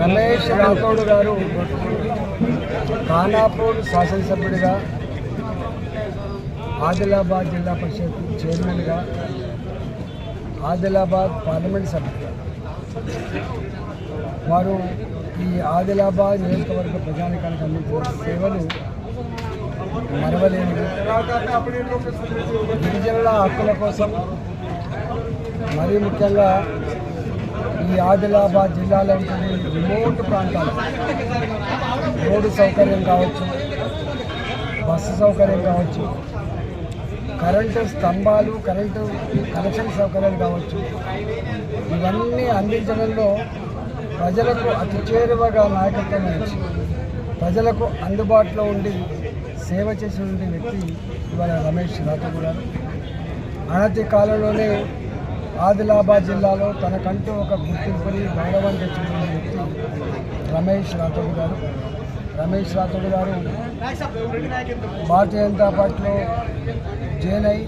రమేష్ రాథోడ్ గారు ఖానాపూర్ శాసనసభ్యుడిగా ఆదిలాబాద్ జిల్లా పరిషత్ చైర్మన్గా ఆదిలాబాద్ పార్లమెంట్ సభ్యుడిగా. వారు ఈ ఆదిలాబాద్ నియోజకవర్గ ప్రజానికానికి అందించిన సేవలు మరవలేని గిరిజనుల హక్కుల కోసం మరీ ముఖ్యంగా ఈ ఆదిలాబాద్ జిల్లాలో ఉంటున్న రిమోట్ ప్రాంతాలు. రోడ్డు సౌకర్యం కావచ్చు బస్సు సౌకర్యం కావచ్చు కరెంటు స్తంభాలు కరెంటు కనెక్షన్ సౌకర్యాలు కావచ్చు. ఇవన్నీ అందించడంలో ప్రజలకు అతి చేరువగా నాయకత్వం వచ్చి ప్రజలకు అందుబాటులో ఉండి సేవ చేసినటువంటి వ్యక్తి ఇవాళ రమేష్ రాత గారు అనతి కాలంలోనే ఆదిలాబాద్ జిల్లాలో తనకంటూ ఒక గుర్తింపుని గౌరవం తెచ్చుకున్న వ్యక్తి రమేష్ రాథోడ్ గారు. రమేష్ రాథోడ్ గారు భారతీయ జనతా పార్టీలో జైన్ అయి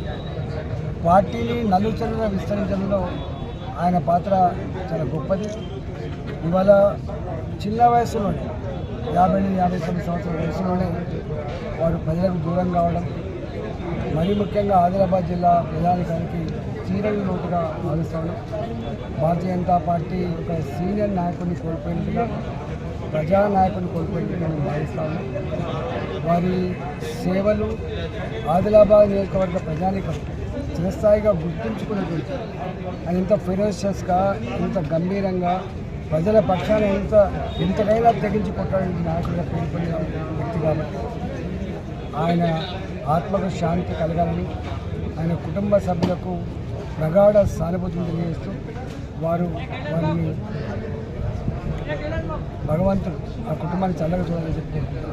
పార్టీని నలుచరుగా విస్తరించడంలో ఆయన పాత్ర చాలా గొప్పది. ఇవాళ చిన్న వయసులోనే యాభై ఎనిమిది యాభై తొమ్మిది సంవత్సరాల వయసులోనే వారు ప్రజలకు దూరం కావడం మరీ ముఖ్యంగా ఆదిలాబాద్ జిల్లా ప్రజానికానికి చీరల లోటుగా భావిస్తాను. భారతీయ జనతా పార్టీ ఒక సీనియర్ నాయకుడిని కోల్పోయినట్టుగా ప్రజానాయకుడిని కోల్పోయినట్టుగా నేను భావిస్తాను. వారి సేవలు ఆదిలాబాద్ నియోజకవర్గ ప్రజానికం చిరస్థాయిగా గుర్తుంచుకున్నటువంటి ఆయన ఇంత ఫెరోషియస్గా ఇంత గంభీరంగా ప్రజల పక్షాన ఎంత ఎంతకైనా తెగించి కొట్టడానికి నాయకుడిగా పేరు వ్యక్తి కాబట్టి. ఆయన ఆత్మకు శాంతి కలగాలని ఆయన కుటుంబ సభ్యులకు ప్రగాఢ సానుభూతిని తెలియజేస్తూ వారు వారిని భగవంతుడు ఆ కుటుంబాన్ని చల్లగా చూడాలని చెప్పుకుంటున్నారు